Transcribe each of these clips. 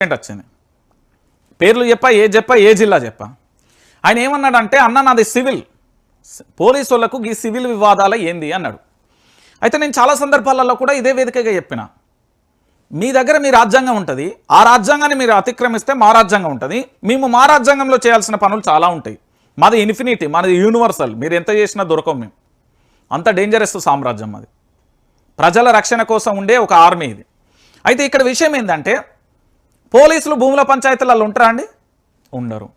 Complaint వచ్చింది. పేర్లు చెప్పా ఏ చెప్పా ఏ జిల్లా చెప్పా? ఆయన ఏమన్నాడంటే అన్న నాది సివిల్. పోలీసు వాళ్ళకు ఈ సివిల్ వివాదాల ఏంది? అన్నాడు. అయితే నేను చాలా సందర్భాలలో కూడా ఇదే వేదికగా చెప్పిన. మీ దగ్గర మీ రాజ్యాంగం ఉంటుంది. ఆ రాజ్యాంగాన్ని మీరు అతిక్రమిస్తే మా రాజ్యాంగం ఉంటుంది. మేము మా రాజ్యాంగంలో చేయాల్సిన పనులు చాలా ఉంటాయి. మాది ఇన్ఫినిటీ మాది యూనివర్సల్. మీరు ఎంత చేసినా దొరకం మేము. అంత డేంజరస్ సామ్రాజ్యం అది. ప్రజల రక్షణ కోసం ఉండే ఒక ఆర్మీ ఇది. అయితే ఇక్కడ విషయం ఏంటంటే పోలీసులు భూముల పంచాయతీలలో ఉంటారా అండి? ఉండరు.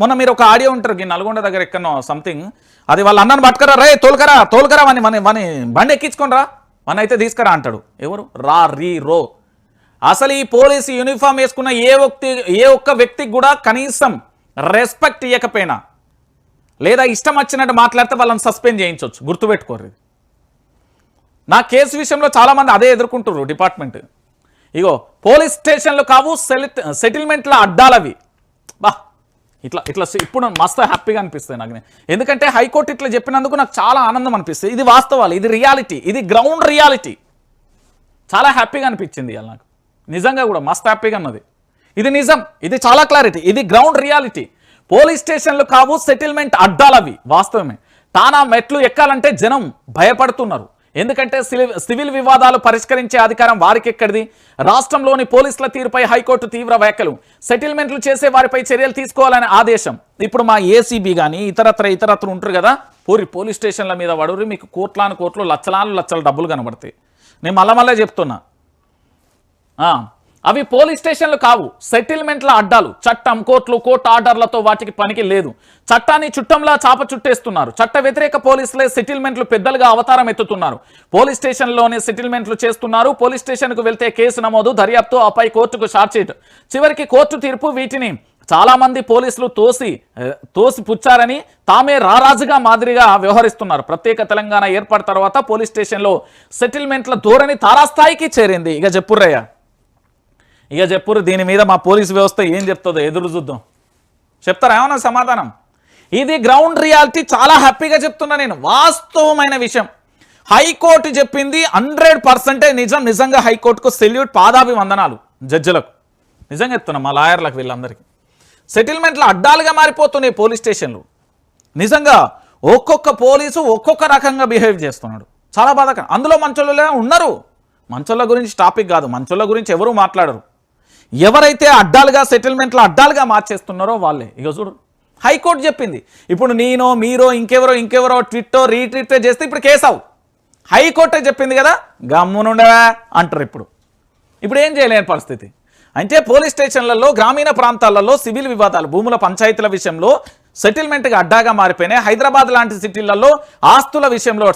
మొన్న మీరు ఒక ఆడియో ఉంటారు ఈ నల్గొండ దగ్గర ఎక్కడో సంథింగ్ అది వాళ్ళ అన్నను పట్టుకరా రే తోలుకరా తోలుకరా అని మన మన బండి ఎక్కించుకోనరా? మన అయితే తీసుకురా అంటాడు. ఎవరు? రా రీ రో. అసలు ఈ పోలీసు యూనిఫామ్ వేసుకున్న ఏ వ్యక్తి ఏ ఒక్క వ్యక్తికి కూడా కనీసం రెస్పెక్ట్ ఇవ్వకపోయినా లేదా ఇష్టం వచ్చినట్టు మాట్లాడితే వాళ్ళని సస్పెండ్ చేయించవచ్చు గుర్తుపెట్టుకోరు నా కేసు విషయంలో చాలామంది అదే ఎదుర్కొంటారు డిపార్ట్మెంట్. ఇగో పోలీస్ స్టేషన్లు కావు సెలిట్ సెటిల్మెంట్ల అడ్డాలవి బా ఇట్లా ఇట్లా ఇప్పుడు మస్తు హ్యాపీగా అనిపిస్తుంది నాకు. ఎందుకంటే హైకోర్టు ఇట్లా చెప్పినందుకు నాకు చాలా ఆనందం అనిపిస్తుంది ఇది వాస్తవాలు ఇది రియాలిటీ ఇది గ్రౌండ్ రియాలిటీ. చాలా హ్యాపీగా అనిపించింది ఇవాళ నాకు. నిజంగా కూడా మస్తు హ్యాపీగా ఉన్నది. ఇది నిజం ఇది చాలా క్లారిటీ ఇది గ్రౌండ్ రియాలిటీ. పోలీస్ స్టేషన్లు కావు సెటిల్మెంట్ అడ్డాలవి వాస్తవమే. తానా మెట్లు ఎక్కాలంటే జనం భయపడుతున్నారు. ఎందుకంటే సివిల్ సివిల్ వివాదాలు పరిష్కరించే అధికారం వారికి ఎక్కడిది రాష్ట్రంలోని పోలీసుల తీరుపై హైకోర్టు తీవ్ర వ్యాఖ్యలు. సెటిల్మెంట్లు చేసే వారిపై చర్యలు తీసుకోవాలనే ఆదేశం. ఇప్పుడు మా ఏసీబీ కానీ ఇతరత్ర ఇతరత్ర ఉంటారు కదా? పూరి పోలీస్ స్టేషన్ల మీద పడురు మీకు కోట్లాను కోట్లు లచ్చలాను లచ్చల డబ్బులు కనబడతాయి. నేను మళ్ళా మళ్ళీ చెప్తున్నా. అవి పోలీస్ స్టేషన్లు కావు. సెటిల్మెంట్ల అడ్డాలు. చట్టం కోర్టులు కోర్టు ఆర్డర్లతో వాటికి పనికి లేదు. చట్టాన్ని చుట్టంలా చాప చుట్టేస్తున్నారు. చట్ట వ్యతిరేక పోలీసులే సెటిల్మెంట్లు పెద్దలుగా అవతారం ఎత్తుతున్నారు. పోలీస్ స్టేషన్లోనే సెటిల్మెంట్లు చేస్తున్నారు. పోలీస్ స్టేషన్కు వెళ్తే కేసు నమోదు దర్యాప్తు ఆపై కోర్టుకు షార్ట్షీట్ చివరికి కోర్టు తీర్పు వీటిని చాలామంది పోలీసులు తోసి తోసి పుచ్చారని తామే రారాజుగా మాదిరిగా వ్యవహరిస్తున్నారు. ప్రత్యేక తెలంగాణ ఏర్పాటు తర్వాత పోలీస్ స్టేషన్లో సెటిల్మెంట్ల ధోరణి తారాస్థాయికి చేరింది. ఇక చెప్పుర్రయ్య ఇక చెప్పురు దీని మీద మా పోలీసు వ్యవస్థ ఏం చెప్తుందో ఎదురు చూద్దాం. చెప్తారా? ఏమన్నా సమాధానం? ఇది గ్రౌండ్ రియాలిటీ చాలా హ్యాపీగా చెప్తున్నా నేను. వాస్తవమైన విషయం. హైకోర్టు చెప్పింది హండ్రెడ్ పర్సెంటే నిజం. నిజంగా హైకోర్టుకు సెల్యూట్ పాదాభివందనాలు జడ్జిలకు. నిజంగా చెప్తున్నా మా లాయర్లకు వీళ్ళందరికీ. సెటిల్మెంట్లు అడ్డాలుగా మారిపోతున్నాయి పోలీస్ స్టేషన్లు. నిజంగా ఒక్కొక్క పోలీసు ఒక్కొక్క రకంగా బిహేవ్ చేస్తున్నాడు. చాలా బాధాకరం. అందులో మంచోళ్ళే ఉన్నారు. మంచోళ్ళ గురించి టాపిక్ కాదు. మంచోళ్ళ గురించి ఎవరు మాట్లాడరు. ఎవరైతే అడ్డాలుగా సెటిల్మెంట్లు అడ్డాలుగా మార్చేస్తున్నారో వాళ్ళే. ఇక చూడు. హైకోర్టు చెప్పింది. ఇప్పుడు నేనో మీరో ఇంకెవరో ఇంకెవరో ట్విట్టో రీట్వీట్ చేస్తే ఇప్పుడు కేసావు హైకోర్టే చెప్పింది కదా గమ్మునుండవా అంటారు ఇప్పుడు. ఇప్పుడు ఏం చేయలేని పరిస్థితి. అంటే పోలీస్ స్టేషన్లలో గ్రామీణ ప్రాంతాలలో సివిల్ వివాదాలు భూముల పంచాయతీల విషయంలో సెటిల్మెంట్గా అడ్డాగా మారిపోయినాయి. హైదరాబాద్ లాంటి సిటీలలో ఆస్తుల విషయంలో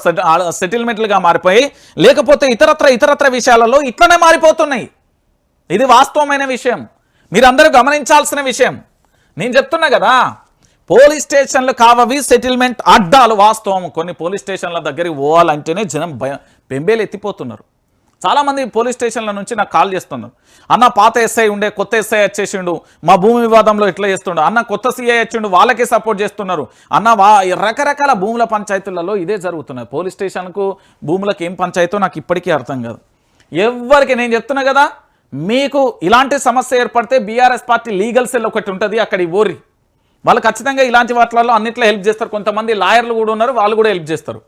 సెటిల్మెంట్లుగా మారిపోయి లేకపోతే ఇతరత్ర ఇతరత్ర విషయాలలో ఇట్లనే మారిపోతున్నాయి. ఇది వాస్తవమైన విషయం. మీరందరూ గమనించాల్సిన విషయం. నేను చెప్తున్నా కదా పోలీస్ స్టేషన్లు కావవి సెటిల్మెంట్ అడ్డాలు వాస్తవం. కొన్ని పోలీస్ స్టేషన్ల దగ్గరికి పోవాలంటేనే జనం భయం బెంబేలు ఎత్తిపోతున్నారు. చాలామంది పోలీస్ స్టేషన్ల నుంచి నాకు కాల్ చేస్తున్నారు. అన్న పాత ఎస్ఐ ఉండే కొత్త ఎస్ఐ వచ్చేసిండు మా భూమి వివాదంలో ఇట్లా చేస్తుండు అన్న కొత్త సీఐ వచ్చిండు వాళ్ళకే సపోర్ట్ చేస్తున్నారు. అన్న వా రకరకాల భూముల పంచాయతీలలో ఇదే జరుగుతున్నాయి పోలీస్ స్టేషన్కు భూములకు ఏం పంచాయతీ నాకు ఇప్పటికీ అర్థం కాదు. ఎవరికి నేను చెప్తున్నా కదా మీకు ఇలాంటి సమస్య ఏర్పడితే బీఆర్ఎస్ పార్టీ లీగల్ సెల్ ఒకటి ఉంటుంది అక్కడ ఓరి వాళ్ళు ఖచ్చితంగా ఇలాంటి వాటిలలో అన్నిట్లో హెల్ప్ చేస్తారు. కొంతమంది లాయర్లు కూడా ఉన్నారు వాళ్ళు కూడా హెల్ప్ చేస్తారు.